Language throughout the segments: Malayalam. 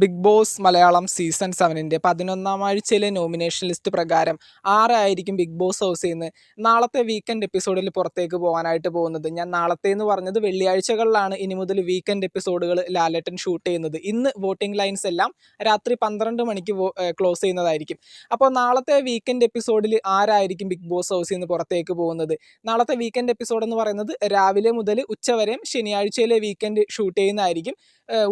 ബിഗ് ബോസ് മലയാളം സീസൺ സെവനിന്റെ പതിനൊന്നാം ആഴ്ചയിലെ നോമിനേഷൻ ലിസ്റ്റ് പ്രകാരം ആരായിരിക്കും ബിഗ് ബോസ് ഹൗസിൽ നിന്ന് നാളത്തെ വീക്കെൻഡ് എപ്പിസോഡിൽ പുറത്തേക്ക് പോകാനായിട്ട് പോകുന്നത്. ഞാൻ നാളത്തെ എന്ന് പറഞ്ഞത് വെള്ളിയാഴ്ചകളിലാണ്. ഇനി മുതൽ വീക്കെൻഡ് എപ്പിസോഡുകൾ ലാലേട്ടൻ ഷൂട്ട് ചെയ്യുന്നത്. ഇന്ന് വോട്ടിംഗ് ലൈൻസ് എല്ലാം രാത്രി പന്ത്രണ്ട് മണിക്ക് ക്ലോസ് ചെയ്യുന്നതായിരിക്കും. അപ്പോൾ നാളത്തെ വീക്കെൻഡ് എപ്പിസോഡിൽ ആരായിരിക്കും ബിഗ് ബോസ് ഹൗസിൽ നിന്ന് പുറത്തേക്ക് പോകുന്നത്? നാളത്തെ വീക്കെൻഡ് എപ്പിസോഡ് എന്ന് പറയുന്നത് രാവിലെ മുതൽ ഉച്ചവരെയും ശനിയാഴ്ചയിലെ വീക്കെൻഡ് ഷൂട്ട് ചെയ്യുന്നതായിരിക്കും.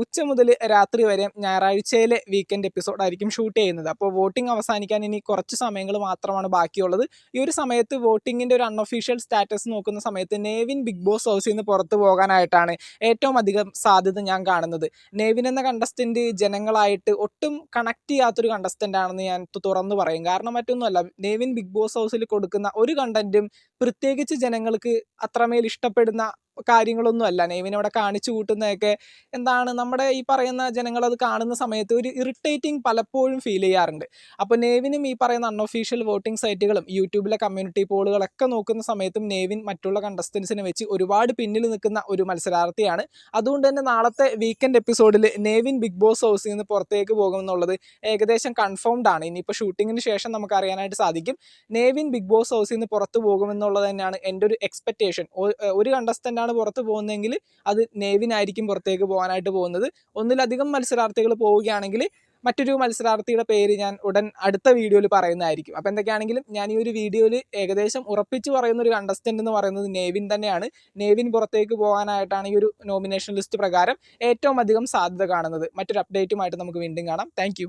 ഉച്ച മുതൽ രാത്രി വരെ ഞായറാഴ്ചയിലെ വീക്കെൻഡ് എപ്പിസോഡായിരിക്കും ഷൂട്ട് ചെയ്യുന്നത്. അപ്പോൾ വോട്ടിംഗ് അവസാനിക്കാൻ ഇനി കുറച്ച് സമയങ്ങൾ മാത്രമാണ് ബാക്കിയുള്ളത്. ഈ ഒരു സമയത്ത് വോട്ടിങ്ങിന്റെ ഒരു അൺഒഫീഷ്യൽ സ്റ്റാറ്റസ് നോക്കുന്ന സമയത്ത് നേവിൻ ബിഗ് ബോസ് ഹൗസിൽ നിന്ന് പുറത്തു പോകാനായിട്ടാണ് ഏറ്റവും അധികം സാധ്യത ഞാൻ കാണുന്നത്. നേവിൻ എന്ന കണ്ടസ്റ്റന്റ് ജനങ്ങളായിട്ട് ഒട്ടും കണക്ട് ചെയ്യാത്തൊരു കണ്ടസ്റ്റന്റ് ആണെന്ന് ഞാൻ തുറന്ന് പറയും. കാരണം മറ്റൊന്നുമല്ല നേവിൻ ബിഗ് ബോസ് ഹൗസിൽ കൊടുക്കുന്ന ഒരു കണ്ടന്റും പ്രത്യേകിച്ച് ജനങ്ങൾക്ക് അത്രമേൽ ഇഷ്ടപ്പെടുന്ന കാര്യങ്ങളൊന്നും അല്ല. നെയ്വിൻ അവിടെ കാണിച്ചു കൂട്ടുന്നതൊക്കെ എന്താണ് നമ്മുടെ ഈ പറയുന്ന ജനങ്ങൾ അത് കാണുന്ന സമയത്ത് ഒരു ഇറിറ്റേറ്റിംഗ് പലപ്പോഴും ഫീൽ ചെയ്യാറുണ്ട്. അപ്പോൾ നേവിനും ഈ പറയുന്ന അൺഒഫീഷ്യൽ വോട്ടിംഗ് സൈറ്റുകളും യൂട്യൂബിലെ കമ്മ്യൂണിറ്റി പോളുകളൊക്കെ നോക്കുന്ന സമയത്തും നേവിൻ മറ്റുള്ള കണ്ടസ്റ്റൻസിനെ വെച്ച് ഒരുപാട് പിന്നിൽ നിൽക്കുന്ന ഒരു മത്സരാർത്ഥിയാണ്. അതുകൊണ്ട് തന്നെ നാളത്തെ വീക്കെൻഡ് എപ്പിസോഡിൽ നേവിൻ ബിഗ് ബോസ് ഹൗസിൽ നിന്ന് പുറത്തേക്ക് പോകുമെന്നുള്ളത് ഏകദേശം കൺഫേംഡ് ആണ്. ഇനിയിപ്പോൾ ഷൂട്ടിങ്ങിന് ശേഷം നമുക്ക് അറിയാനായിട്ട് സാധിക്കും. നേവിൻ ബിഗ് ബോസ് ഹൗസിൽ നിന്ന് പുറത്ത് പോകുമെന്നുള്ളത് തന്നെയാണ് എന്റെ ഒരു എക്സ്പെക്റ്റേഷൻ ഒരു കണ്ടസ്റ്റന്റ് ആണ് പുറത്ത് പോകുന്നതെങ്കിൽ അത് നേവിനായിരിക്കും പുറത്തേക്ക് പോകാനായിട്ട് പോകുന്നത്. ഒന്നിലധികം മത്സരാർത്ഥികൾ പോവുകയാണെങ്കിൽ മറ്റൊരു മത്സരാർത്ഥിയുടെ പേര് ഞാൻ ഉടൻ അടുത്ത വീഡിയോയിൽ പറയുന്നതായിരിക്കും. അപ്പോൾ എന്തൊക്കെയാണെങ്കിലും ഞാൻ ഈ ഒരു വീഡിയോയിൽ ഏകദേശം ഉറപ്പിച്ച് പറയുന്ന ഒരു കണ്ടസ്റ്റന്റ് എന്ന് പറയുന്നത് നേവിൻ തന്നെയാണ്. നേവിൻ പുറത്തേക്ക് പോകാനായിട്ടാണ് ഈ ഒരു നോമിനേഷൻ ലിസ്റ്റ് പ്രകാരം ഏറ്റവും അധികം സാധ്യത കാണുന്നത്. മറ്റൊരു അപ്ഡേറ്റുമായിട്ട് നമുക്ക് വീണ്ടും കാണാം. താങ്ക്